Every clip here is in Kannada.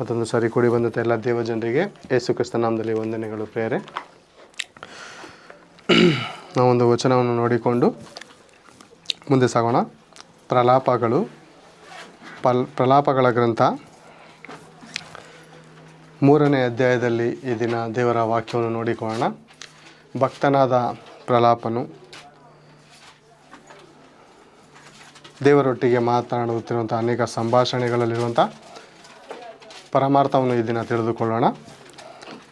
ಮತ್ತೊಂದು ಸಾರಿ ಕೂಡಿ ಬಂದಂಥ ಎಲ್ಲ ದೇವಜನರಿಗೆ ಯೇಸು ಕ್ರಿಸ್ತ ನಾಮದಲ್ಲಿ ವಂದನೆಗಳು ಪ್ರೇರೆ ನಾವೊಂದು ವಚನವನ್ನು ನೋಡಿಕೊಂಡು ಮುಂದೆ ಸಾಗೋಣ. ಪ್ರಲಾಪಗಳು, ಪಲ್, ಪ್ರಲಾಪಗಳ ಗ್ರಂಥ ಮೂರನೇ ಅಧ್ಯಾಯದಲ್ಲಿ ಈ ದಿನ ದೇವರ ವಾಕ್ಯವನ್ನು ನೋಡಿಕೊಳ್ಳೋಣ. ಭಕ್ತನಾದ ಪ್ರಲಾಪನು ದೇವರೊಟ್ಟಿಗೆ ಮಾತನಾಡುತ್ತಿರುವಂಥ ಅನೇಕ ಸಂಭಾಷಣೆಗಳಲ್ಲಿರುವಂಥ ಪರಮಾರ್ಥವನ್ನು ಈ ದಿನ ತಿಳಿದುಕೊಳ್ಳೋಣ.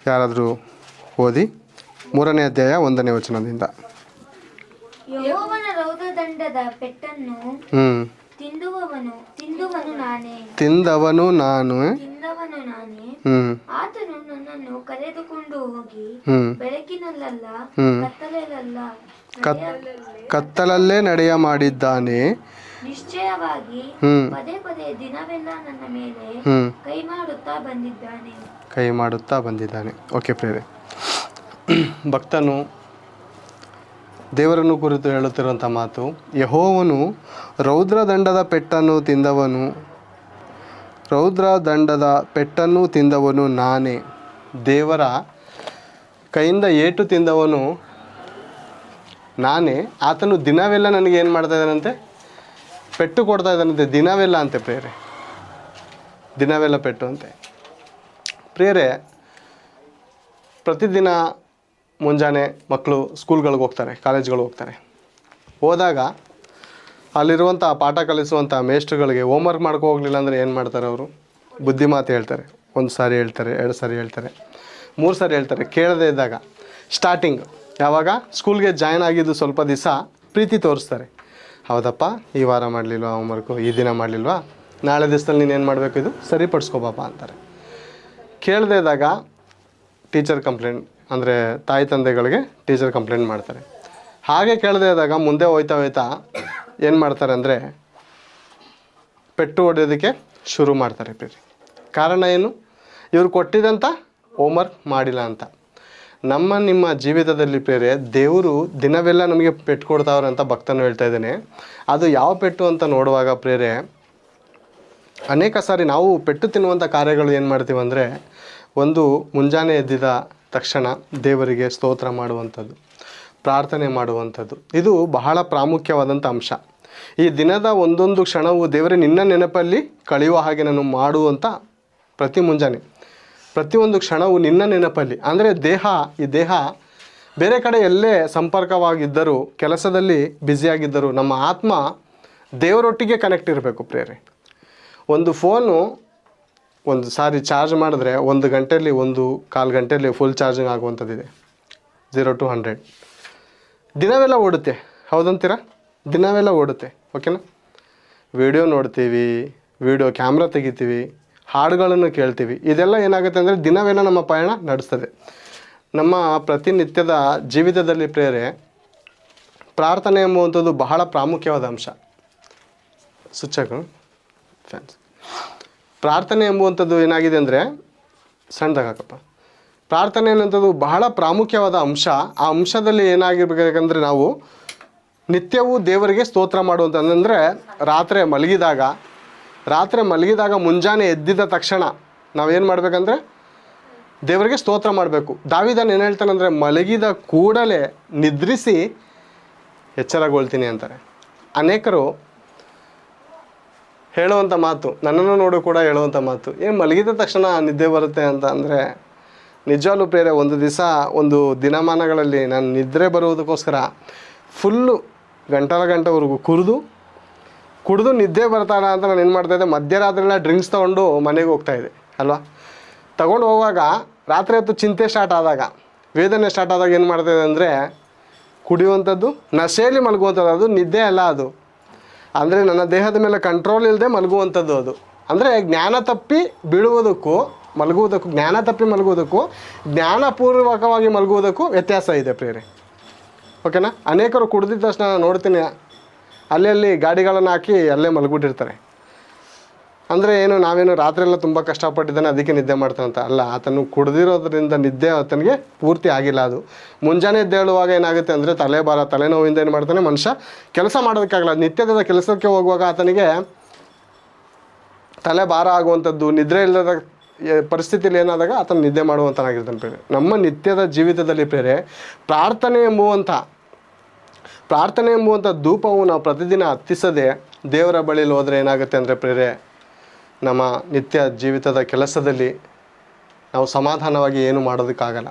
ಯಾರಾದರೂ ಓದಿ ಮೂರನೇ ಅಧ್ಯಾಯ ಒಂದನೇ ವಚನದಿಂದ. ತಿಂದುವನು ನಾನೇ. ಆತನು ನನ್ನನ್ನು ಕರೆದುಕೊಂಡು ಹೋಗಿ ಕತ್ತಲಲ್ಲೇ ನಡೆಯ ಮಾಡಿದ್ದಾನೆ. ನಿಶ್ಚಯವಾಗಿ ಪದೇ ಪದೇ ದಿನವೆಲ್ಲ ನನ್ನ ಮೇಲೆ ಕೈ ಮಾಡುತ್ತಾ ಬಂದಿದ್ದಾನೆ. ಕೈ ಮಾಡುತ್ತಾ ಬಂದಿದ್ದಾನೆ. ಓಕೆ ಪ್ರೇರೆ ಭಕ್ತನು ದೇವರನ್ನು ಕುರಿತು ಹೇಳುತ್ತಿರುವಂಥ ಮಾತು ಯಹೋವನು ರೌದ್ರದಂಡದ ಪೆಟ್ಟನ್ನು ತಿಂದವನು ರೌದ್ರದಂಡದ ಪೆಟ್ಟನ್ನು ತಿಂದವನು ನಾನೇ. ದೇವರ ಕೈಯಿಂದ ಏಟು ತಿಂದವನು ನಾನೇ. ಆತನು ದಿನವೆಲ್ಲ ನನಗೆ ಏನು ಮಾಡ್ತಾ ಇದ್ದಾನಂತೆ? ಪೆಟ್ಟು ಕೊಡ್ತಾ ಇದ್ದಾನಂತೆ, ದಿನವೆಲ್ಲ ಅಂತೆ ಪ್ರೇರೆ. ದಿನವೆಲ್ಲ ಪೆಟ್ಟು ಅಂತೆ. ಪ್ರೇರೆ, ಪ್ರತಿದಿನ ಮುಂಜಾನೆ ಮಕ್ಕಳು ಸ್ಕೂಲ್ಗಳಿಗೆ ಹೋಗ್ತಾರೆ, ಕಾಲೇಜ್ಗಳಿಗೆ ಹೋಗ್ತಾರೆ. ಹೋದಾಗ ಅಲ್ಲಿರುವಂಥ ಪಾಠ ಕಲಿಸುವಂಥ ಮೇಸ್ಟ್ರುಗಳಿಗೆ ಹೋಮ್ವರ್ಕ್ ಮಾಡ್ಕೊ ಹೋಗಲಿಲ್ಲ ಅಂದರೆ ಏನು ಮಾಡ್ತಾರೆ ಅವರು? ಬುದ್ಧಿ ಮಾತು ಹೇಳ್ತಾರೆ. ಒಂದು ಸಾರಿ ಹೇಳ್ತಾರೆ, ಎರಡು ಸಾರಿ ಹೇಳ್ತಾರೆ, ಮೂರು ಸಾರಿ ಹೇಳ್ತಾರೆ, ಕೇಳದೇ ಇದ್ದಾಗ. ಸ್ಟಾರ್ಟಿಂಗ್ ಯಾವಾಗ? ಸ್ಕೂಲ್ಗೆ ಜಾಯ್ನ್ ಆಗಿದ್ದು ಸ್ವಲ್ಪ ದಿವಸ ಪ್ರೀತಿ ತೋರಿಸ್ತಾರೆ. ಹೌದಪ್ಪ, ಈ ವಾರ ಮಾಡಲಿಲ್ವಾ ಹೋಮ್ವರ್ಕು ಈ ದಿನ ಮಾಡಲಿಲ್ವಾ? ನಾಳೆ ದಿವಸದಲ್ಲಿ ನೀನು ಏನು ಮಾಡಬೇಕು ಇದು? ಸರಿಪಡಿಸ್ಕೋಬಪ್ಪ ಅಂತಾರೆ. ಕೇಳದೇ ಇದ್ದಾಗ ಟೀಚರ್ ಕಂಪ್ಲೇಂಟ್ ಅಂದರೆ ತಾಯಿ ತಂದೆಗಳಿಗೆ ಟೀಚರ್ ಕಂಪ್ಲೇಂಟ್ ಮಾಡ್ತಾರೆ. ಹಾಗೆ ಕೇಳದೇ ಇದ್ದಾಗ ಮುಂದೆ ಹೋಯ್ತಾ ಹೋಯ್ತಾ ಏನು ಮಾಡ್ತಾರೆ ಅಂದರೆ ಪೆಟ್ಟು ಹೊಡೆಯೋದಕ್ಕೆ ಶುರು ಮಾಡ್ತಾರೆ ಕಾರಣ ಏನು? ಇವ್ರು ಕೊಟ್ಟಿದ್ದಂಥ ಹೋಮ್ವರ್ಕ್ ಮಾಡಿಲ್ಲ ಅಂತ. ನಮ್ಮ ನಿಮ್ಮ ಜೀವಿತದಲ್ಲಿ ಪ್ರೇರೆ ದೇವರು ದಿನವೆಲ್ಲ ನಮಗೆ ಪೆಟ್ಟು ಕೊಡ್ತಾವ್ರೆ ಅಂತ ಭಕ್ತನು ಹೇಳ್ತಾ ಇದ್ದೇನೆ. ಅದು ಯಾವ ಪೆಟ್ಟು ಅಂತ ನೋಡುವಾಗ ಪ್ರೇರೆ, ಅನೇಕ ಸಾರಿ ನಾವು ಪೆಟ್ಟು ತಿನ್ನುವಂಥ ಕಾರ್ಯಗಳು ಏನು ಮಾಡ್ತೀವಿ ಅಂದರೆ, ಒಂದು ಮುಂಜಾನೆ ಎದ್ದಿದ ತಕ್ಷಣ ದೇವರಿಗೆ ಸ್ತೋತ್ರ ಮಾಡುವಂಥದ್ದು, ಪ್ರಾರ್ಥನೆ ಮಾಡುವಂಥದ್ದು. ಇದು ಬಹಳ ಪ್ರಾಮುಖ್ಯವಾದಂಥ ಅಂಶ. ಈ ದಿನದ ಒಂದೊಂದು ಕ್ಷಣವು ದೇವರೇ ನಿನ್ನ ನೆನಪಲ್ಲಿ ಕಳೆಯುವ ಹಾಗೆ ನಾನು ಮಾಡುವಂಥ ಪ್ರತಿ ಮುಂಜಾನೆ. ಪ್ರತಿಯೊಂದು ಕ್ಷಣವು ನಿನ್ನ ನೆನಪಲ್ಲಿ, ಅಂದರೆ ದೇಹ, ಈ ದೇಹ ಬೇರೆ ಕಡೆ ಎಲ್ಲೇ ಸಂಪರ್ಕವಾಗಿದ್ದರೂ, ಕೆಲಸದಲ್ಲಿ ಬ್ಯುಸಿಯಾಗಿದ್ದರೂ ನಮ್ಮ ಆತ್ಮ ದೇವರೊಟ್ಟಿಗೆ ಕನೆಕ್ಟ್ ಇರಬೇಕು ಪ್ರೇರೆ ಒಂದು ಫೋನು ಒಂದು ಸಾರಿ ಚಾರ್ಜ್ ಮಾಡಿದ್ರೆ ಒಂದು ಗಂಟೆಯಲ್ಲಿ ಒಂದು, ಕಾಲು ಗಂಟೆಯಲ್ಲಿ ಫುಲ್ ಚಾರ್ಜಿಂಗ್ ಆಗುವಂಥದ್ದಿದೆ. ಝೀರೋ ಟು ಹಂಡ್ರೆಡ್ ದಿನವೆಲ್ಲ ಓಡುತ್ತೆ, ಹೌದಂತೀರಾ? ದಿನವೆಲ್ಲ ಓಡುತ್ತೆ ಓಕೆನಾ ವಿಡಿಯೋ ನೋಡ್ತೀವಿ ವಿಡಿಯೋ ಕ್ಯಾಮ್ರಾ ತೆಗಿತೀವಿ ಹಾಡುಗಳನ್ನು ಕೇಳ್ತೀವಿ. ಇದೆಲ್ಲ ಏನಾಗುತ್ತೆ ಅಂದರೆ ದಿನವೆಲ್ಲ ನಮ್ಮ ಪಯಣ ನಡೆಸ್ತದೆ. ನಮ್ಮ ಪ್ರತಿನಿತ್ಯದ ಜೀವಿತದಲ್ಲಿ ಪ್ರೇರೆ, ಪ್ರಾರ್ಥನೆ ಎಂಬುವಂಥದ್ದು ಬಹಳ ಪ್ರಾಮುಖ್ಯವಾದ ಅಂಶ. ಸುಚ್ಚಗಳು ಫ್ಯಾನ್ಸ್ ಪ್ರಾರ್ಥನೆ ಎಂಬುವಂಥದ್ದು ಏನಾಗಿದೆ ಅಂದರೆ ಸಣ್ಣದಾಗಪ್ಪ ಪ್ರಾರ್ಥನೆ ಅನ್ನೋಂಥದ್ದು ಬಹಳ ಪ್ರಾಮುಖ್ಯವಾದ ಅಂಶ. ಆ ಅಂಶದಲ್ಲಿ ಏನಾಗಿರ್ಬೇಕಂದ್ರೆ ನಾವು ನಿತ್ಯವೂ ದೇವರಿಗೆ ಸ್ತೋತ್ರ ಮಾಡುವಂಥ ಅಂದರೆ ರಾತ್ರಿ ಮಲಗಿದಾಗ ರಾತ್ರಿ ಮಲಗಿದಾಗ ಮುಂಜಾನೆ ಎದ್ದಿದ ತಕ್ಷಣ ನಾವೇನು ಮಾಡಬೇಕಂದ್ರೆ ದೇವರಿಗೆ ಸ್ತೋತ್ರ ಮಾಡಬೇಕು. ದಾವಿದನ್ ಏನು ಹೇಳ್ತಾನಂದರೆ, ಮಲಗಿದ ಕೂಡಲೇ ನಿದ್ರಿಸಿ ಎಚ್ಚರಗೊಳ್ತೀನಿ ಅಂತಾರೆ. ಅನೇಕರು ಹೇಳುವಂಥ ಮಾತು, ನನ್ನನ್ನು ನೋಡು ಕೂಡ ಹೇಳುವಂಥ ಮಾತು. ಏನು ಮಲಗಿದ ತಕ್ಷಣ ನಿದ್ದೆ ಬರುತ್ತೆ ಅಂತ ಅಂದರೆ, ನಿಜವಾಗ್ಲೂ ಪ್ರೇರೆ ಒಂದು ದಿವಸ, ಒಂದು ದಿನಮಾನಗಳಲ್ಲಿ ನಾನು ನಿದ್ರೆ ಬರುವುದಕ್ಕೋಸ್ಕರ ಫುಲ್ಲು ಗಂಟಲ ಗಂಟವರೆಗೂ ಕುಡಿದು ಕುಡಿದು ನಿದ್ದೆ ಬರ್ತಾನ ಅಂತ ನಾನು ಏನು ಮಾಡ್ತಾಯಿದ್ದೆ ಮಧ್ಯರಾತ್ರಿಯೆಲ್ಲ ಡ್ರಿಂಕ್ಸ್ ತೊಗೊಂಡು ಮನೆಗೆ ಹೋಗ್ತಾಯಿದ್ದೆ ಅಲ್ವಾ? ತಗೊಂಡು ಹೋಗುವಾಗ ರಾತ್ರಿ ಹೊತ್ತು ಚಿಂತೆ ಸ್ಟಾರ್ಟ್ ಆದಾಗ, ವೇದನೆ ಸ್ಟಾರ್ಟ್ ಆದಾಗ ಏನು ಮಾಡ್ತಾಯಿದ್ದೆ ಅಂದರೆ, ಕುಡಿಯುವಂಥದ್ದು, ನಶೆಯಲ್ಲಿ ಮಲಗುವಂಥದ್ದು ಅದು, ನಿದ್ದೆ ಅಲ್ಲ ಅದು. ಅಂದರೆ ನನ್ನ ದೇಹದ ಮೇಲೆ ಕಂಟ್ರೋಲ್ ಇಲ್ಲದೆ ಮಲಗುವಂಥದ್ದು ಅದು. ಅಂದರೆ ಜ್ಞಾನ ತಪ್ಪಿ ಬೀಳುವುದಕ್ಕೂ, ಮಲಗುವುದಕ್ಕೂ, ಜ್ಞಾನ ತಪ್ಪಿ ಮಲಗುವುದಕ್ಕೂ, ಜ್ಞಾನಪೂರ್ವಕವಾಗಿ ಮಲಗುವುದಕ್ಕೂ ವ್ಯತ್ಯಾಸ ಇದೆ ಪ್ರೇರೆ ಓಕೆನಾ ಅನೇಕರು ಕುಡಿದಿದ್ದ ತಕ್ಷಣ ನೋಡ್ತೀನಿ ಅಲ್ಲಿ ಅಲ್ಲಿ ಗಾಡಿಗಳನ್ನು ಹಾಕಿ ಅಲ್ಲೇ ಮಲಗಿಬಿಟ್ಟಿರ್ತಾರೆ. ಅಂದರೆ ಏನು, ನಾವೇನು ರಾತ್ರಿ ಎಲ್ಲ ತುಂಬ ಕಷ್ಟಪಟ್ಟಿದ್ದಾನೆ, ಅದಕ್ಕೆ ನಿದ್ದೆ ಮಾಡ್ತಾನಂತ ಅಲ್ಲ. ಆತನು ಕುಡ್ದಿರೋದ್ರಿಂದ ನಿದ್ದೆ ಆತನಿಗೆ ಪೂರ್ತಿ ಆಗಿಲ್ಲ ಅದು. ಮುಂಜಾನೆ ಎದ್ದೇಳುವಾಗ ಏನಾಗುತ್ತೆ ಅಂದರೆ ತಲೆ ಬಾರ ತಲೆನೋವಿಂದ ಏನು ಮಾಡ್ತಾನೆ ಮನುಷ್ಯ ಕೆಲಸ ಮಾಡೋದಕ್ಕಾಗಲ್ಲ. ನಿತ್ಯದ ಕೆಲಸಕ್ಕೆ ಹೋಗುವಾಗ ಆತನಿಗೆ ತಲೆ ಭಾರ ಆಗುವಂಥದ್ದು, ನಿದ್ರೆ ಇಲ್ಲದ ಪರಿಸ್ಥಿತಿಯಲ್ಲಿ ಏನಾದಾಗ ಆತನ ನಿದ್ದೆ ಮಾಡುವಂತನಾಗಿರ್ತಾನೆ ಪ್ರೇರೆ ನಮ್ಮ ನಿತ್ಯದ ಜೀವಿತದಲ್ಲಿ ಪ್ರೇರೆ ಪ್ರಾರ್ಥನೆ ಎಂಬುವಂಥ ಪ್ರಾರ್ಥನೆ ಎಂಬುವಂಥ ಧೂಪವು ನಾವು ಪ್ರತಿದಿನ ಹತ್ತಿಸದೆ ದೇವರ ಬಳಿಲಿ ಹೋದರೆ ಏನಾಗುತ್ತೆ ಅಂದರೆ ಪ್ರೇರೆ, ನಮ್ಮ ನಿತ್ಯ ಜೀವಿತದ ಕೆಲಸದಲ್ಲಿ ನಾವು ಸಮಾಧಾನವಾಗಿ ಏನು ಮಾಡೋದಕ್ಕಾಗಲ್ಲ.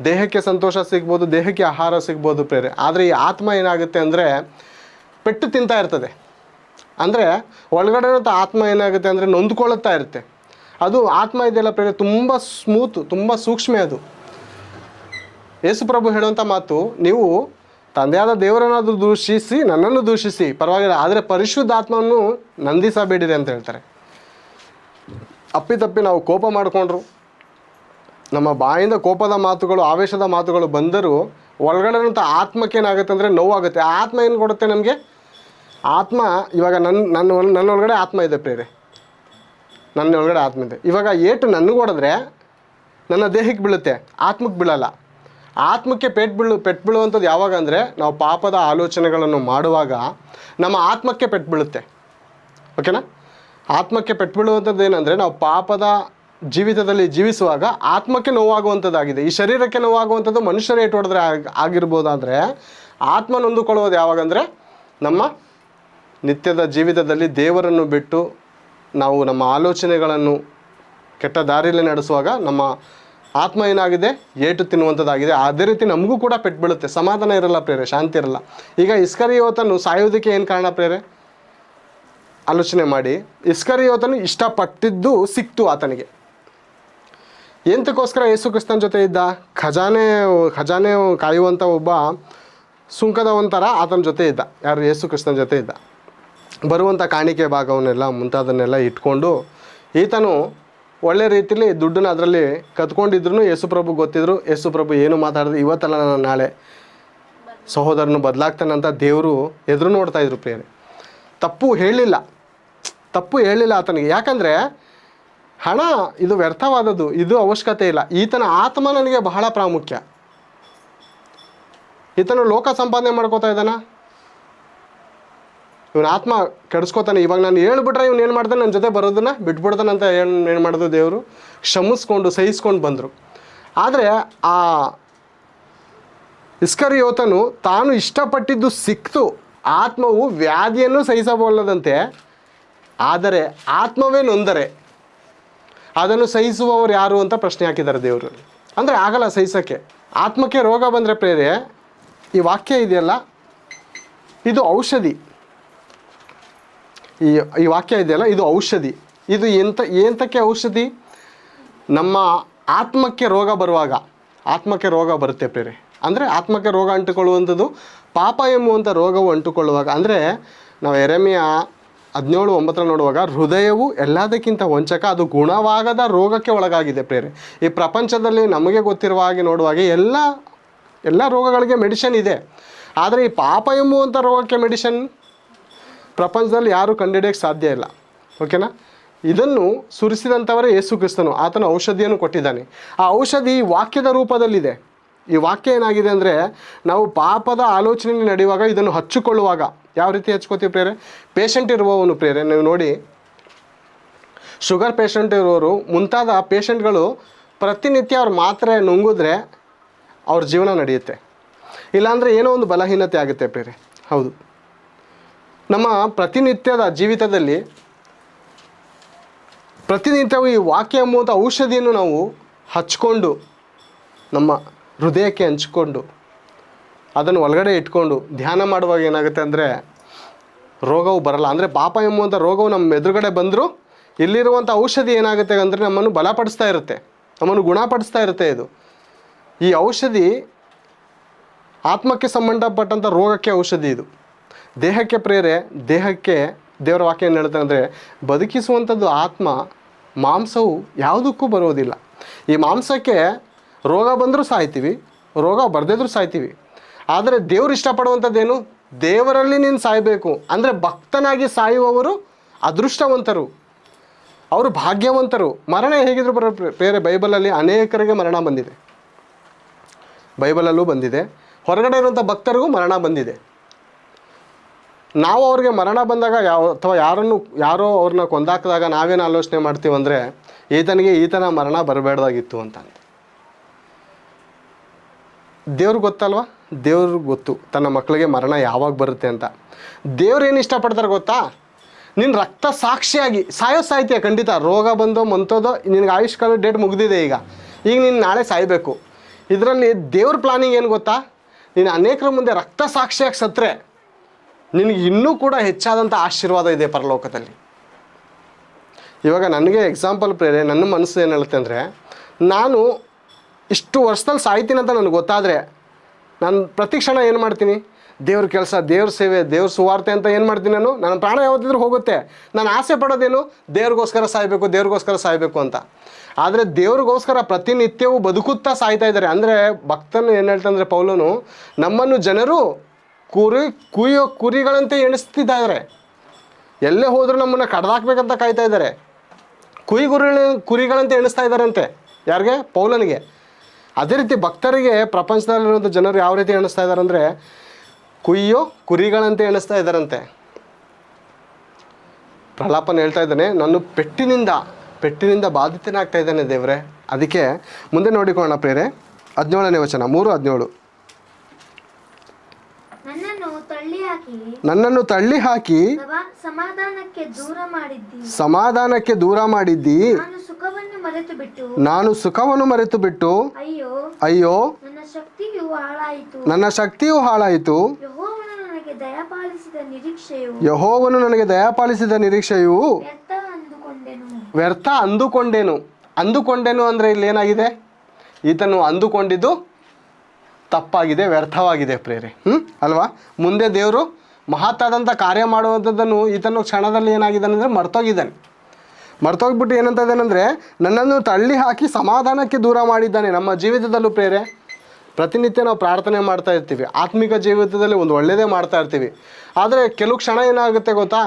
ದೇಹಕ್ಕೆ ಸಂತೋಷ ಸಿಗ್ಬೋದು, ದೇಹಕ್ಕೆ ಆಹಾರ ಸಿಗ್ಬೋದು ಪ್ರೇರೆ. ಆದರೆ ಈ ಆತ್ಮ ಏನಾಗುತ್ತೆ ಅಂದರೆ ಪೆಟ್ಟು ತಿಂತಾ ಇರ್ತದೆ. ಅಂದರೆ ಒಳಗಡೆ ಆತ್ಮ ಏನಾಗುತ್ತೆ ಅಂದರೆ ನೊಂದ್ಕೊಳ್ಳುತ್ತಾ ಇರುತ್ತೆ. ಅದು ಆತ್ಮ ಇದೆಯಲ್ಲ ಪ್ರೇರೆ, ತುಂಬ ಸ್ಮೂತು, ತುಂಬ ಸೂಕ್ಷ್ಮ ಅದು. ಯೇಸುಪ್ರಭು ಹೇಳುವಂಥ ಮಾತು, ನೀವು ತಂದೆಯಾದ ದೇವರನ್ನಾದರೂ ದೂಷಿಸಿ, ನನ್ನನ್ನು ದೂಷಿಸಿ, ಪರವಾಗಿಲ್ಲ, ಆದರೆ ಪರಿಶುದ್ಧ ಆತ್ಮವನ್ನು ನಂದಿಸಬೇಡಿರಿ ಅಂತ ಹೇಳ್ತಾರೆ. ಅಪ್ಪಿತಪ್ಪಿ ನಾವು ಕೋಪ ಮಾಡಿಕೊಂಡ್ರು. ನಮ್ಮ ಬಾಯಿಂದ ಕೋಪದ ಮಾತುಗಳು, ಆವೇಶದ ಮಾತುಗಳು ಬಂದರೂ ಒಳಗಡೆ ಇರೋಂಥ ಆತ್ಮಕ್ಕೆ ಏನಾಗುತ್ತೆ ಅಂದರೆ ನೋವಾಗುತ್ತೆ. ಆತ್ಮ ಏನು ಕೊಡುತ್ತೆ ನಮಗೆ? ಆತ್ಮ, ಇವಾಗ ನನ್ನ ನನ್ನ ನನ್ನ ಒಳಗಡೆ ಆತ್ಮ ಇದೆ ಪ್ರೇರೆ ನನ್ನ ಒಳಗಡೆ ಆತ್ಮ ಇದೆ. ಇವಾಗ ಏಟು ನನಗೆ ಹೊಡೆದ್ರೆ ನನ್ನ ದೇಹಕ್ಕೆ ಬೀಳುತ್ತೆ, ಆತ್ಮಕ್ಕೆ ಬೀಳಲ್ಲ. ಆತ್ಮಕ್ಕೆ ಪೆಟ್ ಬೀಳು ಪೆಟ್ಟು ಬೀಳುವಂಥದ್ದು ಯಾವಾಗ ಅಂದರೆ ನಾವು ಪಾಪದ ಆಲೋಚನೆಗಳನ್ನು ಮಾಡುವಾಗ ನಮ್ಮ ಆತ್ಮಕ್ಕೆ ಪೆಟ್ಟು ಬೀಳುತ್ತೆ. ಓಕೆನಾ ಆತ್ಮಕ್ಕೆ ಪೆಟ್ಟು ಬೀಳುವಂಥದ್ದು ಏನಂದರೆ ನಾವು ಪಾಪದ ಜೀವಿತದಲ್ಲಿ ಜೀವಿಸುವಾಗ ಆತ್ಮಕ್ಕೆ ನೋವಾಗುವಂಥದ್ದಾಗಿದೆ. ಈ ಶರೀರಕ್ಕೆ ನೋವಾಗುವಂಥದ್ದು ಮನುಷ್ಯರೇ ಏಟು ಹೊಡೆದ್ರೆ ಆಗ್- ಆಗಿರ್ಬೋದಾದರೆ ಆತ್ಮ ನೊಂದುಕೊಳ್ಳೋದು ಯಾವಾಗಂದರೆ ನಮ್ಮ ನಿತ್ಯದ ಜೀವಿತದಲ್ಲಿ ದೇವರನ್ನು ಬಿಟ್ಟು ನಾವು ನಮ್ಮ ಆಲೋಚನೆಗಳನ್ನು ಕೆಟ್ಟ ದಾರಿಯಲ್ಲಿ ನಡೆಸುವಾಗ ನಮ್ಮ ಆತ್ಮ ಏನಾಗಿದೆ? ಏಟು ತಿನ್ನುವಂಥದ್ದಾಗಿದೆ. ಅದೇ ರೀತಿ ನಮಗೂ ಕೂಡ ಪೆಟ್ಟು ಬೀಳುತ್ತೆ. ಸಮಾಧಾನ ಇರಲ್ಲ ಪ್ರೇರೆ ಶಾಂತಿ ಇರಲ್ಲ. ಈಗ ಇಸ್ಕರಿಯೋತನು ಸಾಯೋದಕ್ಕೆ ಏನು ಕಾರಣ ಪ್ರೇರೆ ಆಲೋಚನೆ ಮಾಡಿ. ಇಸ್ಕರಿಯೋತನು ಇಷ್ಟಪಟ್ಟಿದ್ದು ಸಿಕ್ತು ಆತನಿಗೆ. ಎಂತಕ್ಕೋಸ್ಕರ ಯೇಸು ಕ್ರಿಸ್ತನ ಜೊತೆ ಇದ್ದ? ಖಜಾನೆ ಖಜಾನೆ ಕಾಯುವಂಥ ಒಬ್ಬ ಸುಂಕದ ಒಂಥರ ಆತನ ಜೊತೆ ಇದ್ದ. ಯಾರು? ಯೇಸು ಕ್ರಿಸ್ತನ ಜೊತೆ ಇದ್ದ. ಬರುವಂಥ ಕಾಣಿಕೆ ಭಾಗವನ್ನೆಲ್ಲ, ಮುಂತಾದನ್ನೆಲ್ಲ ಇಟ್ಕೊಂಡು ಈತನು ಒಳ್ಳೆ ರೀತಿಲಿ ದುಡ್ಡನ್ನ ಅದರಲ್ಲಿ ಕತ್ಕೊಂಡಿದ್ರು ಯೇಸುಪ್ರಭು ಗೊತ್ತಿದ್ರು ಯೇಸುಪ್ರಭು ಏನು ಮಾತಾಡಿದ್ರು ಇವತ್ತಲ್ಲ ನಾನು ನಾಳೆ ಸಹೋದರನು ಬದಲಾಗ್ತಾನಂತ ದೇವರು ಎದುರು ನೋಡ್ತಾ ಇದ್ರು ಪ್ರೇರೆ ತಪ್ಪು ಹೇಳಿಲ್ಲ. ತಪ್ಪು ಹೇಳಿಲ್ಲ ಆತನಿಗೆ. ಯಾಕಂದರೆ ಹಣ, ಇದು ವ್ಯರ್ಥವಾದದ್ದು, ಇದು ಅವಶ್ಯಕತೆ ಇಲ್ಲ. ಈತನ ಆತ್ಮ ನನಗೆ ಬಹಳ ಪ್ರಾಮುಖ್ಯ. ಈತನು ಲೋಕ ಸಂಪಾದನೆ ಮಾಡ್ಕೋತಾ ಇದ್ದಾನ? ಇವನ ಆತ್ಮ ಕೆಡಿಸ್ಕೋತಾನೆ. ಇವಾಗ ನಾನು ಹೇಳ್ಬಿಟ್ರೆ ಇವ್ನು ಏನು ಮಾಡ್ತಾನೆ? ನನ್ನ ಜೊತೆ ಬರೋದನ್ನ ಬಿಟ್ಬಿಡ್ತಾನೆ ಅಂತ ಏನು ಏನು ಮಾಡಿದ್ರು ದೇವರು? ಕ್ಷಮಿಸ್ಕೊಂಡು, ಸಹಿಸ್ಕೊಂಡು ಬಂದರು. ಆದರೆ ಆ ಇಸ್ಕರಿಯೋತನು ತಾನು ಇಷ್ಟಪಟ್ಟಿದ್ದು ಸಿಕ್ತು. ಆತ್ಮವು ವ್ಯಾಧಿಯನ್ನು ಸಹಿಸಬಲ್ಲದಂತೆ. ಆದರೆ ಆತ್ಮವೇ ನೊಂದರೆ. ಅದನ್ನು ಸಹಿಸುವವರು ಯಾರು ಅಂತ ಪ್ರಶ್ನೆ ಹಾಕಿದ್ದಾರೆ ದೇವರು. ಅಂದರೆ ಆಗಲ್ಲ ಸಹಿಸೋಕ್ಕೆ. ಆತ್ಮಕ್ಕೆ ರೋಗ ಬಂದರೆ ಪ್ರೇರೆ, ಈ ವಾಕ್ಯ ಇದೆಯಲ್ಲ? ಇದು ಔಷಧಿ. ಈ ಈ ವಾಕ್ಯ ಇದೆಯಲ್ಲ? ಇದು ಔಷಧಿ. ಇದು ಎಂತ, ಎಂತಕ್ಕೆ ಔಷಧಿ? ನಮ್ಮ ಆತ್ಮಕ್ಕೆ ರೋಗ ಬರುವಾಗ. ಆತ್ಮಕ್ಕೆ ರೋಗ ಬರುತ್ತೆ ಪ್ರೇರೆ ಅಂದರೆ ಆತ್ಮಕ್ಕೆ ರೋಗ ಅಂಟುಕೊಳ್ಳುವಂಥದ್ದು, ಪಾಪ ಎಂಬುವಂಥ ರೋಗವು ಅಂಟುಕೊಳ್ಳುವಾಗ. ಅಂದರೆ ನಾವು ಎರೆಮೆಯ ಹದಿನೇಳು ಒಂಬತ್ತರ ನೋಡುವಾಗ, ಹೃದಯವು ಎಲ್ಲದಕ್ಕಿಂತ ವಂಚಕ, ಅದು ಗುಣವಾಗದ ರೋಗಕ್ಕೆ ಒಳಗಾಗಿದೆ ಪ್ರೇರೆ ಈ ಪ್ರಪಂಚದಲ್ಲಿ ನಮಗೆ ಗೊತ್ತಿರುವ ಹಾಗೆ ನೋಡುವಾಗ ಎಲ್ಲ ಎಲ್ಲ ರೋಗಗಳಿಗೆ ಮೆಡಿಷನ್ ಇದೆ. ಆದರೆ ಈ ಪಾಪ ಎಂಬುವಂಥ ರೋಗಕ್ಕೆ ಮೆಡಿಷನ್ ಪ್ರಪಂಚದಲ್ಲಿ ಯಾರೂ ಕಂಡುಹಿಡಿಯೋಕ್ಕೆ ಸಾಧ್ಯ ಇಲ್ಲ. ಓಕೆನಾ ಇದನ್ನು ಸುರಿಸಿದಂಥವರೇ ಯೇಸು ಕ್ರಿಸ್ತನು. ಆತನ ಔಷಧಿಯನ್ನು ಕೊಟ್ಟಿದ್ದಾನೆ. ಆ ಔಷಧಿ ವಾಕ್ಯದ ರೂಪದಲ್ಲಿದೆ. ಈ ವಾಕ್ಯ ಏನಾಗಿದೆ ಅಂದರೆ ನಾವು ಪಾಪದ ಆಲೋಚನೆ ನಡೆಯುವಾಗ ಇದನ್ನು ಹಚ್ಚಿಕೊಳ್ಳುವಾಗ. ಯಾವ ರೀತಿ ಹಚ್ಕೋತೀವಿ ಪ್ರೇರೆ ಪೇಷಂಟ್ ಇರುವವನು ಪ್ರೇರೆ ನೀವು ನೋಡಿ. ಶುಗರ್ ಪೇಷಂಟ್ ಇರುವವರು, ಮುಂತಾದ ಪೇಷಂಟ್ಗಳು ಪ್ರತಿನಿತ್ಯ ಅವ್ರ ಮಾತ್ರೆ ನುಂಗಿದ್ರೆ ಅವ್ರ ಜೀವನ ನಡೆಯುತ್ತೆ. ಇಲ್ಲಾಂದರೆ ಏನೋ ಒಂದು ಬಲಹೀನತೆ ಆಗುತ್ತೆ ಪ್ರೇರೆ ಹೌದು. ನಮ್ಮ ಪ್ರತಿನಿತ್ಯದ ಜೀವಿತದಲ್ಲಿ ಪ್ರತಿನಿತ್ಯವೂ ಈ ವಾಕ್ಯ ಎಂಬುವಂಥ ಔಷಧಿಯನ್ನು ನಾವು ಹಚ್ಕೊಂಡು, ನಮ್ಮ ಹೃದಯಕ್ಕೆ ಹಂಚ್ಕೊಂಡು, ಅದನ್ನು ಒಳಗಡೆ ಇಟ್ಕೊಂಡು ಧ್ಯಾನ ಮಾಡುವಾಗ ಏನಾಗುತ್ತೆ ಅಂದರೆ ರೋಗವು ಬರಲ್ಲ. ಅಂದರೆ ಪಾಪ ಎಂಬುವಂಥ ರೋಗವು ನಮ್ಮ ಎದುರುಗಡೆ ಬಂದರೂ ಇಲ್ಲಿರುವಂಥ ಔಷಧಿ ಏನಾಗುತ್ತೆ ಅಂದರೆ ನಮ್ಮನ್ನು ಬಲಪಡಿಸ್ತಾ ಇರುತ್ತೆ. ನಮ್ಮನ್ನು ಗುಣಪಡಿಸ್ತಾ ಇರುತ್ತೆ ಇದು. ಈ ಔಷಧಿ ಆತ್ಮಕ್ಕೆ ಸಂಬಂಧಪಟ್ಟಂಥ ರೋಗಕ್ಕೆ ಔಷಧಿ ಇದು. ದೇಹಕ್ಕೆ ಪ್ರೇರೆ, ದೇಹಕ್ಕೆ ದೇವರ ವಾಕ್ಯ ಏನು ಹೇಳ್ತಾರೆ ಅಂದರೆ ಬದುಕಿಸುವಂಥದ್ದು ಆತ್ಮ, ಮಾಂಸವು ಯಾವುದಕ್ಕೂ ಬರೋದಿಲ್ಲ ಈ ಮಾಂಸಕ್ಕೆ ರೋಗ ಬಂದರೂ ಸಾಯ್ತೀವಿ, ರೋಗ ಬರ್ದಿದ್ರೂ ಸಾಯ್ತೀವಿ. ಆದರೆ ದೇವರು ಇಷ್ಟಪಡುವಂಥದ್ದೇನು? ದೇವರಲ್ಲಿ ನೀನು ಸಾಯಬೇಕು. ಅಂದರೆ ಭಕ್ತನಾಗಿ ಸಾಯುವವರು ಅದೃಷ್ಟವಂತರು. ಅವರು ಭಾಗ್ಯವಂತರು. ಮರಣ ಹೇಗಿದ್ರು ಬರೋ ಬೇರೆ ಬೈಬಲಲ್ಲಿ ಅನೇಕರಿಗೆ ಮರಣ ಬಂದಿದೆ. ಬೈಬಲಲ್ಲೂ ಬಂದಿದೆ. ಹೊರಗಡೆ ಇರುವಂಥ ಭಕ್ತರಿಗೂ ಮರಣ ಬಂದಿದೆ. ನಾವು ಅವ್ರಿಗೆ ಮರಣ ಬಂದಾಗ ಯಾವ ಅಥವಾ ಯಾರನ್ನು ಯಾರೋ ಅವ್ರನ್ನ ಕೊಂದಾಕಿದಾಗ ನಾವೇನು ಆಲೋಚನೆ ಮಾಡ್ತೀವಿ ಅಂದರೆ, ಈತನಿಗೆ ಈತನ ಮರಣ ಬರಬೇಡ್ದಾಗಿತ್ತು ಅಂತ ದೇವ್ರಿಗೆ ಗೊತ್ತಲ್ವ? ದೇವ್ರಿಗೆ ಗೊತ್ತು. ತನ್ನ ಮಕ್ಕಳಿಗೆ ಮರಣ ಯಾವಾಗ ಬರುತ್ತೆ ಅಂತ. ದೇವ್ರು ಏನು ಇಷ್ಟಪಡ್ತಾರೆ ಗೊತ್ತಾ? ನಿನ್ನ ರಕ್ತ ಸಾಕ್ಷಿಯಾಗಿ, ಸಾಯೋ ಸಾಯ್ತೀಯ ಖಂಡಿತ. ರೋಗ ಬಂದೋ ಮಂತೋದೋ, ನಿನಗೆ ಆಯುಷ್ಕಾಲ ಡೇಟ್ ಮುಗಿದಿದೆ ಈಗ. ಈಗ ನೀನು ನಾಳೆ ಸಾಯಬೇಕು. ಇದರಲ್ಲಿ ದೇವ್ರ ಪ್ಲಾನಿಂಗ್ ಏನು ಗೊತ್ತಾ? ನೀನು ಅನೇಕರ ಮುಂದೆ ರಕ್ತ ಸಾಕ್ಷಿಯಾಗಿ ಸತ್ತರೆ ನಿನಗೆ ಇನ್ನೂ ಕೂಡ ಹೆಚ್ಚಾದಂಥ ಆಶೀರ್ವಾದ ಇದೆ ಪರಲೋಕದಲ್ಲಿ. ಇವಾಗ ನನಗೆ ಎಕ್ಸಾಂಪಲ್ ಪ್ರೇರೆ, ನನ್ನ ಮನಸ್ಸು ಏನು ಹೇಳುತ್ತೆ ಅಂದರೆ, ನಾನು ಇಷ್ಟು ವರ್ಷದಲ್ಲಿ ಸಾಯ್ತೀನಿ ಅಂತ ನನಗೆ ಗೊತ್ತಾದರೆ, ನಾನು ಪ್ರತಿ ಕ್ಷಣ ಏನು ಮಾಡ್ತೀನಿ? ದೇವ್ರ ಕೆಲಸ, ದೇವ್ರ ಸೇವೆ, ದೇವ್ರ ಸುವಾರ್ತೆ ಅಂತ ಏನು ಮಾಡ್ತೀನಿ ನಾನು? ನನ್ನ ಪ್ರಾಣ ಯಾವತ್ತಿದ್ರೂ ಹೋಗುತ್ತೆ. ನಾನು ಆಸೆ ಪಡೋದೇನು? ದೇವ್ರಿಗೋಸ್ಕರ ಸಾಯಬೇಕು ದೇವ್ರಿಗೋಸ್ಕರ ಸಾಯಬೇಕು ಅಂತ. ಆದರೆ ದೇವ್ರಿಗೋಸ್ಕರ ಪ್ರತಿನಿತ್ಯವೂ ಬದುಕುತ್ತಾ ಸಾಯ್ತಾ ಇದ್ದಾರೆ. ಅಂದರೆ ಭಕ್ತನು ಏನು ಹೇಳ್ತಂದ್ರೆ ಪೌಲನು, ನಮ್ಮನ್ನು ಜನರು ಕುರಿ ಕುಯ್ಯೋ ಕುರಿಗಳಂತೆ ಎಣಿಸ್ತಿದ್ದಾರೆ ಎಲ್ಲೇ ಹೋದರೂ ನಮ್ಮನ್ನು ಕಡ್ದಾಕ್ಬೇಕಂತ ಕಾಯ್ತಾ ಇದ್ದಾರೆ ಕುಯ್ ಗುರಿ ಕುರಿಗಳಂತೆ ಎಣಿಸ್ತಾ ಇದ್ದಾರಂತೆ ಯಾರಿಗೆ? ಪೌಲನಿಗೆ. ಅದೇ ರೀತಿ ಭಕ್ತರಿಗೆ ಪ್ರಪಂಚದಲ್ಲಿರುವಂಥ ಜನರು ಯಾವ ರೀತಿ ಎಣಿಸ್ತಾ ಇದ್ದಾರೆ ಅಂದರೆ ಕುಯ್ಯೋ ಕುರಿಗಳಂತೆ ಎಣಿಸ್ತಾ ಇದ್ದಾರಂತೆ ಪ್ರಲಾಪನ ಹೇಳ್ತಾ ಇದ್ದಾನೆ ನಾನು ಪೆಟ್ಟಿನಿಂದ ಪೆಟ್ಟಿನಿಂದ ಬಾಧಿತನಾಗ್ತಾ ಇದ್ದಾನೆ ದೇವರೇ. ಅದಕ್ಕೆ ಮುಂದೆ ನೋಡಿಕೊಳ್ಳೋಣ ಪ್ರೇರೆ ಹದಿನೇಳನೇ ವಚನ, ಮೂರು ಹದಿನೇಳು ನನ್ನನ್ನು ತಳ್ಳಿ ಹಾಕಿ ನನ್ನನ್ನು ತಳ್ಳಿ ಹಾಕಿ ಸಮಾಧಾನಕ್ಕೆ ದೂರ ಮಾಡಿದ್ದಿ. ಸಮಾಧಾನಕ್ಕೆ ದೂರ ಮಾಡಿದ್ದಿ. ನಾನು ಸುಖವನ್ನು ಮರೆತು ಬಿಟ್ಟು. ನಾನು ಸುಖವನ್ನು ಮರೆತು ಬಿಟ್ಟು. ಅಯ್ಯೋ ನನ್ನ ಶಕ್ತಿಯು ಹಾಳಾಯಿತು. ಯೆಹೋವನು ನನಗೆ ದಯಪಾಲಿಸಿದ ನಿರೀಕ್ಷೆಯು. ವ್ಯರ್ಥ ಅಂದುಕೊಂಡೆನು. ವ್ಯರ್ಥ ಅಂದುಕೊಂಡೇನು. ಅಂದುಕೊಂಡೇನು ಅಂದರೆ ಇಲ್ಲಿ ಏನಾಗಿದೆ? ಈತನು ಅಂದುಕೊಂಡಿದ್ದು ತಪ್ಪಾಗಿದೆ ವ್ಯರ್ಥವಾಗಿದೆ ಪ್ರೇರೆ. ಹ್ಞೂ ಅಲ್ವಾ? ಮುಂದೆ ದೇವರು ಮಹತ್ತಾದಂಥ ಕಾರ್ಯ ಮಾಡುವಂಥದ್ದನ್ನು ಈತನು ಕ್ಷಣದಲ್ಲಿ ಏನಾಗಿದ್ದಾನೆ ಅಂದರೆ ಮರ್ತೋಗಿದ್ದಾನೆ. ಮರ್ತೋಗ್ಬಿಟ್ಟು ಏನಂತ ಇದ್ದಾನೆಂದರೆ ನನ್ನನ್ನು ತಳ್ಳಿ ಹಾಕಿ ಸಮಾಧಾನಕ್ಕೆ ದೂರ ಮಾಡಿದ್ದಾನೆ ನಮ್ಮ ಜೀವಿತದಲ್ಲೂ ಪ್ರೇರೆ. ಪ್ರತಿನಿತ್ಯ ನಾವು ಪ್ರಾರ್ಥನೆ ಮಾಡ್ತಾ ಇರ್ತೀವಿ, ಆತ್ಮಿಕ ಜೀವಿತದಲ್ಲಿ ಒಂದು ಒಳ್ಳೆಯದೇ ಮಾಡ್ತಾ ಇರ್ತೀವಿ. ಆದರೆ ಕೆಲವು ಕ್ಷಣ ಏನಾಗುತ್ತೆ ಗೊತ್ತಾ?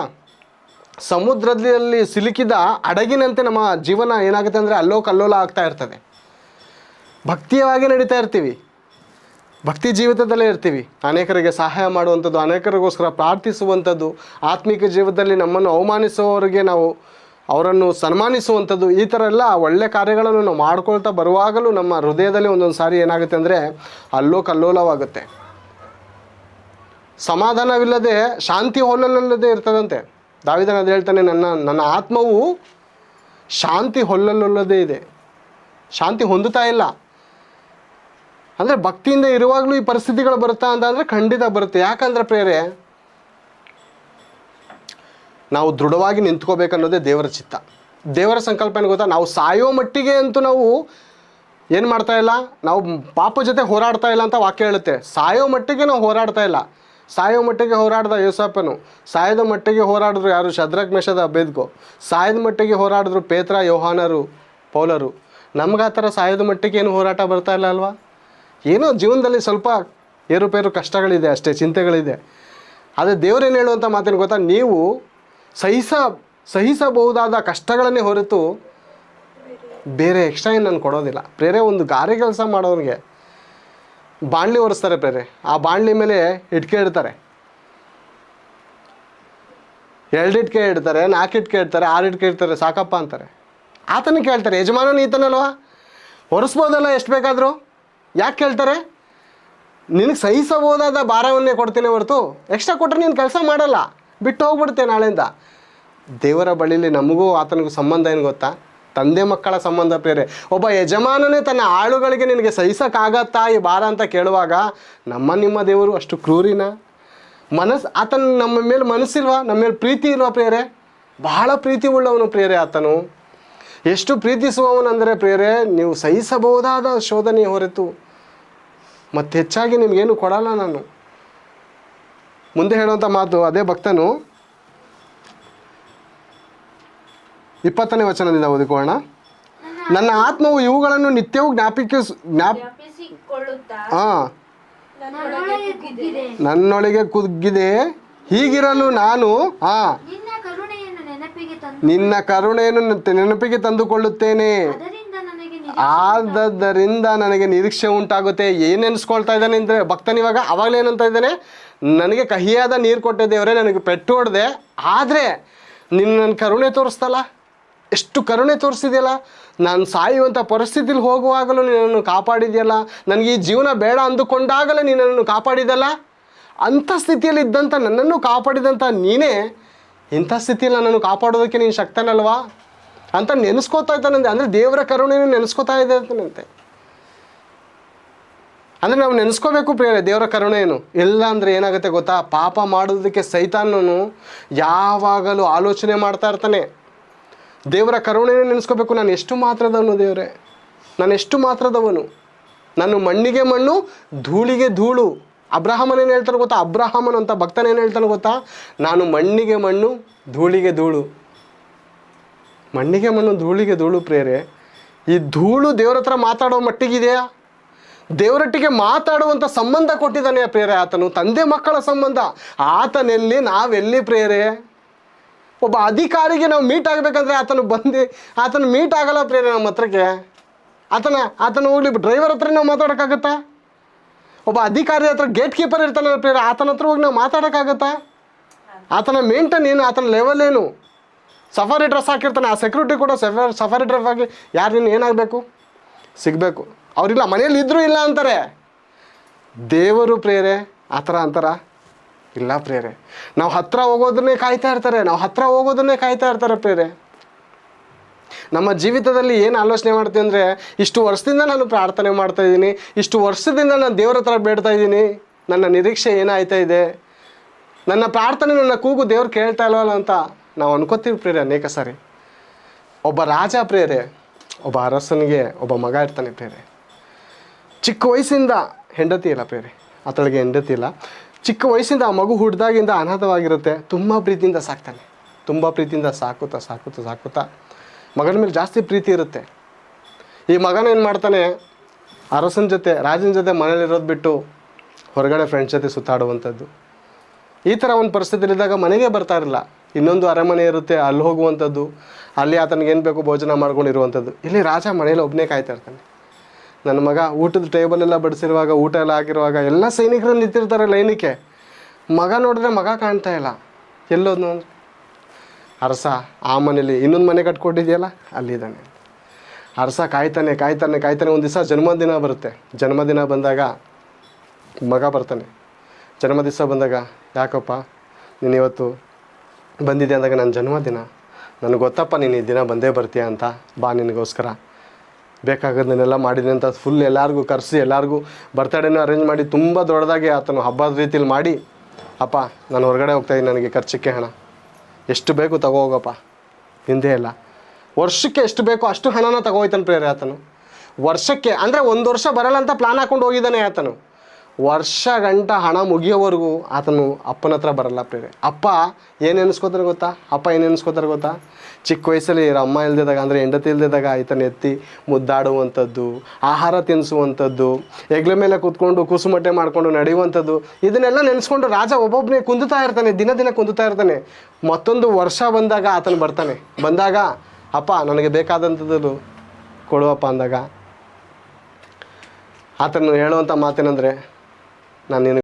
ಸಮುದ್ರದಲ್ಲಿ ಸಿಲುಕಿದ ಹಡಗಿನಂತೆ ನಮ್ಮ ಜೀವನ ಏನಾಗುತ್ತೆ ಅಂದರೆ ಅಲ್ಲೋ ಕಲ್ಲೋಲ ಆಗ್ತಾ ಇರ್ತದೆ. ಭಕ್ತಿಯವಾಗಿ ನಡೀತಾ ಇರ್ತೀವಿ. ಭಕ್ತಿ ಜೀವಿತದಲ್ಲೇ ಇರ್ತೀವಿ. ಅನೇಕರಿಗೆ ಸಹಾಯ ಮಾಡುವಂಥದ್ದು, ಅನೇಕರಿಗೋಸ್ಕರ ಪ್ರಾರ್ಥಿಸುವಂಥದ್ದು, ಆತ್ಮಿಕ ಜೀವನದಲ್ಲಿ ನಮ್ಮನ್ನು ಅವಮಾನಿಸುವವರಿಗೆ ನಾವು ಅವರನ್ನು ಸನ್ಮಾನಿಸುವಂಥದ್ದು, ಈ ಥರ ಎಲ್ಲ ಒಳ್ಳೆ ಕಾರ್ಯಗಳನ್ನು ನಾವು ಮಾಡ್ಕೊಳ್ತಾ ಬರುವಾಗಲೂ ನಮ್ಮ ಹೃದಯದಲ್ಲಿ ಒಂದೊಂದು ಸಾರಿ ಏನಾಗುತ್ತೆ ಅಂದರೆ ಅಲ್ಲೋ ಕಲ್ಲೋಲವಾಗುತ್ತೆ ಸಮಾಧಾನವಿಲ್ಲದೆ ಶಾಂತಿ ಹೊಲ್ಲಲ್ಲದೆ ಇರ್ತದಂತೆ. ದಾವಿದನ ಅದು ಹೇಳ್ತಾನೆ, ನನ್ನ ನನ್ನ ಆತ್ಮವು ಶಾಂತಿ ಹೊಲ್ಲಲ್ಲದೆ ಇದೆ. ಶಾಂತಿ ಹೊಂದುತ್ತಾ ಇಲ್ಲ. ಅಂದರೆ ಭಕ್ತಿಯಿಂದ ಇರುವಾಗಲೂ ಈ ಪರಿಸ್ಥಿತಿಗಳು ಬರುತ್ತಾ ಅಂತ ಅಂದರೆ ಖಂಡಿತ ಬರುತ್ತೆ. ಯಾಕಂದ್ರೆ ಪ್ರೇರೆ, ನಾವು ದೃಢವಾಗಿ ನಿಂತ್ಕೋಬೇಕನ್ನೋದೇ ದೇವರ ಚಿತ್ತ. ದೇವರ ಸಂಕಲ್ಪನೆ ಗೊತ್ತಾ? ನಾವು ಸಾಯೋ ಮಟ್ಟಿಗೆ ಅಂತೂ ನಾವು ಏನು ಮಾಡ್ತಾ ಇಲ್ಲ? ನಾವು ಪಾಪ ಜೊತೆ ಹೋರಾಡ್ತಾ ಇಲ್ಲ ಅಂತ ವಾಕ್ಯ ಹೇಳುತ್ತೆ. ಸಾಯೋ ಮಟ್ಟಿಗೆ ನಾವು ಹೋರಾಡ್ತಾ ಇಲ್ಲ. ಸಾಯೋ ಮಟ್ಟಿಗೆ ಹೋರಾಡ್ದ ಯೋಸಪ್ಪನು ಸಾಯದ ಮಟ್ಟಿಗೆ ಹೋರಾಡಿದ್ರು ಯಾರು? ಶದ್ರಕ್, ಮೇಷದ ಬೇದ್ಕೋ ಸಾಯದ ಮಟ್ಟಿಗೆ ಹೋರಾಡಿದ್ರು ಪೇತ್ರ, ಯೋಹಾನರು, ಪೌಲರು. ನಮ್ಗೆ ಆ ಥರ ಸಾಯದ ಮಟ್ಟಿಗೆ ಏನು ಹೋರಾಟ ಬರ್ತಾ ಇಲ್ಲ ಅಲ್ವಾ? ಏನೋ ಜೀವನದಲ್ಲಿ ಸ್ವಲ್ಪ ಏರುಪೇರು ಕಷ್ಟಗಳಿದೆ ಅಷ್ಟೇ, ಚಿಂತೆಗಳಿದೆ. ಆದರೆ ದೇವರೇನು ಹೇಳುವಂಥ ಮಾತಿನ ಗೊತ್ತಾ? ನೀವು ಸಹಿಸ, ಸಹಿಸಬಹುದಾದ ಕಷ್ಟಗಳನ್ನೇ ಹೊರತು ಬೇರೆ ಎಕ್ಸ್ಟ್ರಾ ಏನು ನಾನು ಕೊಡೋದಿಲ್ಲ. ಬೇರೆ ಒಂದು ಗಾರೆ ಕೆಲಸ ಮಾಡೋರಿಗೆ ಬಾಣಲಿ ಒರೆಸ್ತಾರೆ ಬೇರೆ ಆ ಬಾಣಲಿ ಮೇಲೆ ಇಟ್ಕೆ ಇಡ್ತಾರೆ. ಎರಡು ಇಟ್ಕೆ ಇಡ್ತಾರೆ, ನಾಲ್ಕು ಇಟ್ಕೆ ಇಡ್ತಾರೆ, ಆರು ಇಟ್ಕೆ ಇಡ್ತಾರೆ, ಸಾಕಪ್ಪ ಅಂತಾರೆ. ಆತನ ಕೇಳ್ತಾರೆ, ಯಜಮಾನನ ಈತನಲ್ವಾ? ಒರೆಸ್ಬೋದಲ್ಲ, ಎಷ್ಟು ಬೇಕಾದರೂ? ಯಾಕೆ ಕೇಳ್ತಾರೆ? ನಿನಗೆ ಸಹಿಸಬಹುದಾದ ಭಾರವನ್ನೇ ಕೊಡ್ತೀನಿ ಹೊರತು ಎಕ್ಸ್ಟ್ರಾ ಕೊಟ್ಟರೆ ನೀನು ಕೆಲಸ ಮಾಡಲ್ಲ. ಬಿಟ್ಟು ಹೋಗ್ಬಿಡ್ತೆ ನಾಳೆಯಿಂದ. ದೇವರ ಬಳಿಲಿ ನಮಗೂ ಆತನಿಗೂ ಸಂಬಂಧ ಏನು ಗೊತ್ತಾ? ತಂದೆ ಮಕ್ಕಳ ಸಂಬಂಧ ಬೇರೆ ಒಬ್ಬ ಯಜಮಾನನೇ ತನ್ನ ಆಳುಗಳಿಗೆ ನಿನಗೆ ಸಹಿಸೋಕ್ಕಾಗತ್ತಾ ಈ ಭಾರ ಅಂತ ಕೇಳುವಾಗ ನಮ್ಮ ನಿಮ್ಮ ದೇವರು ಅಷ್ಟು ಕ್ರೂರಿನ? ಮನಸ್ಸು ಆತನ ನಮ್ಮ ಮೇಲೆ ಮನಸ್ಸಿಲ್ವಾ? ನಮ್ಮ ಮೇಲೆ ಪ್ರೀತಿ ಇಲ್ವಾ ಪ್ರೇರೆ ಬಹಳ ಪ್ರೀತಿ ಉಳ್ಳವನು ಪ್ರೇರೆ ಆತನು. ಎಷ್ಟು ಪ್ರೀತಿಸುವವನಂದರೆ ಪ್ರೇರೆ ನೀವು ಸಹಿಸಬಹುದಾದ ಶೋಧನೆ ಹೊರತು ಮತ್ತು ಹೆಚ್ಚಾಗಿ ನಿಮಗೇನು ಕೊಡಲ್ಲ ನಾನು. ಮುಂದೆ ಹೇಳುವಂಥ ಮಾತು ಅದೇ ಭಕ್ತನು. ಇಪ್ಪತ್ತನೇ ವಚನದಿಂದ ಓದಿಕೊಳ್ಳೋಣ. ನನ್ನ ಆತ್ಮವು ಇವುಗಳನ್ನು ನಿತ್ಯವೂ ಜ್ಞಾಪಿಕ ಜ್ಞಾಪ ಹಾಂ ನನ್ನೊಳಗೆ ಕುಗ್ಗಿದೆ. ಹೀಗಿರಲು ನಾನು ಹಾಂ ನಿನ್ನ ಕರುಣೆಯನ್ನು ನೆನಪಿಗೆ ತಂದು ನಿನ್ನ ಕರುಣೆಯನ್ನು ನೆನಪಿಗೆ ತಂದುಕೊಳ್ಳುತ್ತೇನೆ. ಆದ್ದರಿಂದ ನನಗೆ ನಿರೀಕ್ಷೆ ಉಂಟಾಗುತ್ತೆ. ಏನು ನೆನೆಸ್ಕೊಳ್ತಾ ಇದ್ದಾನೆ ಅಂದರೆ ಭಕ್ತನಿವಾಗ ಅವಾಗಲೇ ಏನಂತ ಇದ್ದಾನೆ? ನನಗೆ ಕಹಿಯಾದ ನೀರು ಕೊಟ್ಟೆ ದೇವರೇ ನನಗೆ ಪೆಟ್ಟು ಹೊಡೆದೆ. ಆದರೆ ನಿನ್ನ ನನ್ನ ಕರುಣೆ ತೋರಿಸ್ತಲ್ಲ? ಎಷ್ಟು ಕರುಣೆ ತೋರಿಸಿದೆಯಲ್ಲ? ನಾನು ಸಾಯುವಂಥ ಪರಿಸ್ಥಿತಿಲಿ ಹೋಗುವಾಗಲೂ ನಿನ್ನನ್ನು ಕಾಪಾಡಿದೆಯಲ್ಲ? ನನಗೆ ಈ ಜೀವನ ಬೇಡ ಅಂದುಕೊಂಡಾಗಲೇ ನೀನು ನನ್ನನ್ನು ಕಾಪಾಡಿದಲ್ಲ? ಅಂಥ ಸ್ಥಿತಿಯಲ್ಲಿ ಇದ್ದಂಥ ನನ್ನನ್ನು ಕಾಪಾಡಿದಂಥ ನೀನೇ ಇಂಥ ಸ್ಥಿತಿಯಲ್ಲಿ ನನ್ನನ್ನು ಕಾಪಾಡೋದಕ್ಕೆ ನೀನು ಶಕ್ತನಲ್ವಾ? ಅಂತ ನೆನೆಸ್ಕೋತಾ ಇದ್ದಾನಂತೆ. ಅಂದರೆ ದೇವರ ಕರುಣೆಯನ್ನು ನೆನೆಸ್ಕೋತಾ ಇದ್ದಾನಂತೆ ಅಂದರೆ ನಾವು ನೆನೆಸ್ಕೋಬೇಕು ಪ್ರಿಯ ದೇವರ ಕರುಣೆ ಏನು ಇಲ್ಲ ಅಂದರೆ ಏನಾಗುತ್ತೆ ಗೊತ್ತಾ? ಪಾಪ ಮಾಡೋದಕ್ಕೆ ಸೈತಾನನು ಯಾವಾಗಲೂ ಆಲೋಚನೆ ಮಾಡ್ತಾ ಇರ್ತಾನೆ. ದೇವರ ಕರುಣೆಯನ್ನು ನೆನೆಸ್ಕೋಬೇಕು ನಾನು ಎಷ್ಟು ಮಾತ್ರದವನು ದೇವರೇ? ನಾನು ಎಷ್ಟು ಮಾತ್ರದವನು? ನಾನು ಮಣ್ಣಿಗೆ ಮಣ್ಣು, ಧೂಳಿಗೆ ಧೂಳು. ಅಬ್ರಹಾಮನ್ ಏನು ಹೇಳ್ತಾನೆ ಗೊತ್ತಾ? ಅಬ್ರಾಹಮನ್ ಅಂತ ಭಕ್ತನ ಏನು ಹೇಳ್ತಾನೆ ಗೊತ್ತಾ? ನಾನು ಮಣ್ಣಿಗೆ ಮಣ್ಣು, ಧೂಳಿಗೆ ಧೂಳು. ಮಣ್ಣಿಗೆ ಮಣ್ಣು, ಧೂಳಿಗೆ ಧೂಳು ಪ್ರೇರೆ. ಈ ಧೂಳು ದೇವ್ರ ಹತ್ರ ಮಾತಾಡೋ ಮಟ್ಟಿಗಿದೆಯಾ? ದೇವರೊಟ್ಟಿಗೆ ಮಾತಾಡುವಂಥ ಸಂಬಂಧ ಕೊಟ್ಟಿದ್ದಾನೆ ಪ್ರೇರೆ ಆತನು? ತಂದೆ ಮಕ್ಕಳ ಸಂಬಂಧ. ಆತನೆಲ್ಲಿ ನಾವೆಲ್ಲಿ ಪ್ರೇರೆ? ಒಬ್ಬ ಅಧಿಕಾರಿಗೆ ನಾವು ಮೀಟ್ ಆಗಬೇಕಂದ್ರೆ ಆತನು ಬಂದು. ಆತನು ಮೀಟ್ ಆಗಲ್ಲ ಪ್ರೇರೆ ನಮ್ಮ ಹತ್ರಕ್ಕೆ. ಆತನ ಆತನ ಹೋಗ್ಲಿ ಡ್ರೈವರ್ ಹತ್ರ ನಾವು ಮಾತಾಡೋಕ್ಕಾಗತ್ತಾ? ಒಬ್ಬ ಅಧಿಕಾರಿ ಹತ್ರ ಗೇಟ್ ಕೀಪರ್ ಇರ್ತಾನಲ್ಲ ಪ್ರೇರೇ ಆತನ ಹತ್ರ ಹೋಗಿ ನಾವು ಮಾತಾಡೋಕ್ಕಾಗತ್ತಾ? ಆತನ ಮೇಂಟೈನ್ ಏನು, ಆತನ ಲೆವೆಲ್ ಏನು? ಸಫಾರಿ ಡ್ರೆಸ್ ಹಾಕಿರ್ತಾನೆ, ಆ ಸೆಕ್ಯೂರಿಟಿ ಕೂಡ ಸಫಾರಿ ಸಫಾರಿ ಡ್ರೆಸ್ ಆಗಿ ಯಾರು ನೀನು ಏನಾಗಬೇಕು? ಸಿಗಬೇಕು. ಅವರಿಲ್ಲ, ಮನೇಲಿ ಇದ್ದರೂ ಇಲ್ಲ ಅಂತಾರೆ. ದೇವರು ಪ್ರೇರೆ ಆ ಥರ ಅಂತಾರ? ಇಲ್ಲ ಪ್ರೇರೆ ನಾವು ಹತ್ತಿರ ಹೋಗೋದನ್ನೇ ಕಾಯ್ತಾ ಇರ್ತಾರೆ, ನಾವು ಹತ್ತಿರ ಹೋಗೋದನ್ನೇ ಕಾಯ್ತಾ ಇರ್ತಾರೆ ಪ್ರೇರೆ ನಮ್ಮ ಜೀವಿತದಲ್ಲಿ ಏನು ಆಲೋಚನೆ ಮಾಡ್ತೀವಿ ಅಂದರೆ, ಇಷ್ಟು ವರ್ಷದಿಂದ ನಾನು ಪ್ರಾರ್ಥನೆ ಮಾಡ್ತಾ ಇದ್ದೀನಿ, ಇಷ್ಟು ವರ್ಷದಿಂದ ನಾನು ದೇವರ ಹತ್ರ ಬೇಡ್ತಾ ಇದ್ದೀನಿ, ನನ್ನ ನಿರೀಕ್ಷೆ ಏನಾಯ್ತಾ ಇದೆ? ನನ್ನ ಪ್ರಾರ್ಥನೆ ನನ್ನ ಕೂಗು ದೇವ್ರು ಕೇಳ್ತಾ ಇಲ್ವಲ್ಲ ಅಂತ ನಾವು ಅನ್ಕೋತೀವಿ ಪ್ರೇರೆ ಅನೇಕ ಸಾರಿ. ಒಬ್ಬ ರಾಜ ಪ್ರೇರೆ ಒಬ್ಬ ಅರಸನಿಗೆ ಒಬ್ಬ ಮಗ ಇರ್ತಾನೆ ಪ್ರೇರೆ ಚಿಕ್ಕ ವಯಸ್ಸಿಂದ ಹೆಂಡತಿ ಇಲ್ಲ ಪ್ರೇರೆ ಆತಳಿಗೆ ಹೆಂಡತಿ ಇಲ್ಲ. ಚಿಕ್ಕ ವಯಸ್ಸಿಂದ ಆ ಮಗು ಹುಡ್ದಾಗಿಂದ ಅನಾಥವಾಗಿರುತ್ತೆ, ತುಂಬ ಪ್ರೀತಿಯಿಂದ ಸಾಕ್ತಾನೆ. ತುಂಬ ಪ್ರೀತಿಯಿಂದ ಸಾಕುತ್ತಾ ಸಾಕುತ್ತಾ ಸಾಕುತ್ತಾ ಮಗನ ಮೇಲೆ ಜಾಸ್ತಿ ಪ್ರೀತಿ ಇರುತ್ತೆ. ಈ ಮಗನ ಏನು ಮಾಡ್ತಾನೆ, ಅರಸನ ಜೊತೆ, ರಾಜನ ಜೊತೆ ಮನೇಲಿರೋದು ಬಿಟ್ಟು ಹೊರಗಡೆ ಫ್ರೆಂಡ್ಸ್ ಜೊತೆ ಸುತ್ತಾಡುವಂಥದ್ದು. ಈ ಥರ ಒಂದು ಪರಿಸ್ಥಿತಿಲಿದ್ದಾಗ ಮನೆಗೆ ಬರ್ತಾ ಇರಲಿಲ್ಲ ಇನ್ನೊಂದು ಅರಮನೆ ಇರುತ್ತೆ, ಅಲ್ಲಿ ಹೋಗುವಂಥದ್ದು, ಅಲ್ಲಿ ಆತನಿಗೆ ಏನು ಬೇಕು ಭೋಜನ ಮಾಡ್ಕೊಂಡಿರುವಂಥದ್ದು. ಇಲ್ಲಿ ರಾಜ ಮನೇಲಿ ಒಬ್ಬನೇ ಕಾಯ್ತಾ ಇರ್ತಾನೆ. ನನ್ನ ಮಗ ಊಟದ ಟೇಬಲ್ ಎಲ್ಲ ಬಡಿಸಿರುವಾಗ, ಊಟ ಎಲ್ಲ ಹಾಕಿರುವಾಗ ಎಲ್ಲ ಸೈನಿಕರು ನಿಂತಿರ್ತಾರೆ ಲೈನಿಗೆ. ಮಗ ನೋಡಿದ್ರೆ ಮಗ ಕಾಣ್ತಾ ಇಲ್ಲ. ಎಲ್ಲೋದ್ನು ಅರಸ ಆ ಮನೇಲಿ ಇನ್ನೊಂದು ಮನೆ ಕಟ್ಕೊಟ್ಟಿದೆಯಲ್ಲ ಅಲ್ಲಿದ್ದಾನೆ ಅರಸ ಕಾಯ್ತಾನೆ ಕಾಯ್ತಾನೆ ಕಾಯ್ತಾನೆ. ಒಂದು ದಿವಸ ಜನ್ಮದಿನ ಬರುತ್ತೆ. ಜನ್ಮದಿನ ಬಂದಾಗ ಮಗ ಬರ್ತಾನೆ. ಜನ್ಮ ದಿವಸ ಬಂದಾಗ, ಯಾಕಪ್ಪ, ನೀನು ಇವತ್ತು ಬಂದಿದೆ ಅಂದಾಗ ನನ್ನ ಜನ್ಮದಿನ. ನನಗೆ ಗೊತ್ತಪ್ಪ, ನೀನು ಈ ದಿನ ಬಂದೇ ಬರ್ತೀಯ ಅಂತ. ಬಾ ನಿನಗೋಸ್ಕರ. ಬೇಕಾಗೋದನ್ನೆಲ್ಲ ಮಾಡಿದೆ ಅಂತ ಫುಲ್ ಎಲ್ಲರಿಗೂ ಕರೆಸಿ, ಎಲ್ಲರಿಗೂ ಬರ್ತಡೇನೂ ಅರೇಂಜ್ ಮಾಡಿ, ತುಂಬ ದೊಡ್ಡದಾಗಿ ಆತನು ಹಬ್ಬದ ರೀತಿಲಿ ಮಾಡಿ, ಅಪ್ಪ, ನಾನು ಹೊರಗಡೆ ಹೋಗ್ತಾಯಿದ್ದೀನಿ ನನಗೆ ಖರ್ಚಿಗೆ ಹಣ. ಎಷ್ಟು ಬೇಕು ತಗೋ ಹೋಗಪ್ಪ ಹಿಂದೆ ಇಲ್ಲ. ವರ್ಷಕ್ಕೆ ಎಷ್ಟು ಬೇಕೋ ಅಷ್ಟು ಹಣನ ತಗೋಯ್ತಾನೆ ಪ್ರೇರೆ ಆತನು. ವರ್ಷಕ್ಕೆ, ಅಂದರೆ ಒಂದು ವರ್ಷ ಬರಲ್ಲ ಅಂತ ಪ್ಲಾನ್ ಹಾಕೊಂಡು ಹೋಗಿದ್ದಾನೆ ಆತನು. ವರ್ಷ ಗಂಟ ಹಣ ಮುಗಿಯೋವರೆಗೂ ಆತನು ಅಪ್ಪನ ಹತ್ರ ಬರಲ್ಲ ಪ್ರೇರೆ ಅಪ್ಪ ಏನು ಎನಿಸ್ಕೋತಾರೆ ಗೊತ್ತಾ? ಅಪ್ಪ ಏನು ಎನಿಸ್ಕೋತಾರೆ ಗೊತ್ತಾ? ಚಿಕ್ಕ ವಯಸ್ಸಲ್ಲಿ ಅಮ್ಮ ಇಲ್ದಿದ್ದಾಗ, ಅಂದರೆ ಹೆಂಡತಿ ಇಲ್ದಿದ್ದಾಗ ಆತನ ಎತ್ತಿ ಮುದ್ದಾಡುವಂಥದ್ದು, ಆಹಾರ ತಿನ್ನಿಸುವಂಥದ್ದು, ಹೆಗ್ಲ ಮೇಲೆ ಕೂತ್ಕೊಂಡು ಕುಸುಮಟ್ಟೆ ಮಾಡಿಕೊಂಡು ನಡೆಯುವಂಥದ್ದು, ಇದನ್ನೆಲ್ಲ ನೆನೆಸ್ಕೊಂಡು ರಾಜ ಒಬ್ಬೊಬ್ಬನೇ ಕುಂದುತ್ತಾ ಇರ್ತಾನೆ, ದಿನ ದಿನ ಕುಂದುತ್ತಾ ಇರ್ತಾನೆ. ಮತ್ತೊಂದು ವರ್ಷ ಬಂದಾಗ ಆತನು ಬರ್ತಾನೆ. ಬಂದಾಗ, ಅಪ್ಪ, ನನಗೆ ಬೇಕಾದಂಥದ್ದು ಕೊಡುವಪ್ಪ ಅಂದಾಗ, ಆತನು ಹೇಳುವಂಥ ಮಾತೇನೆಂದರೆ ನಾನು ನಿನಗೆ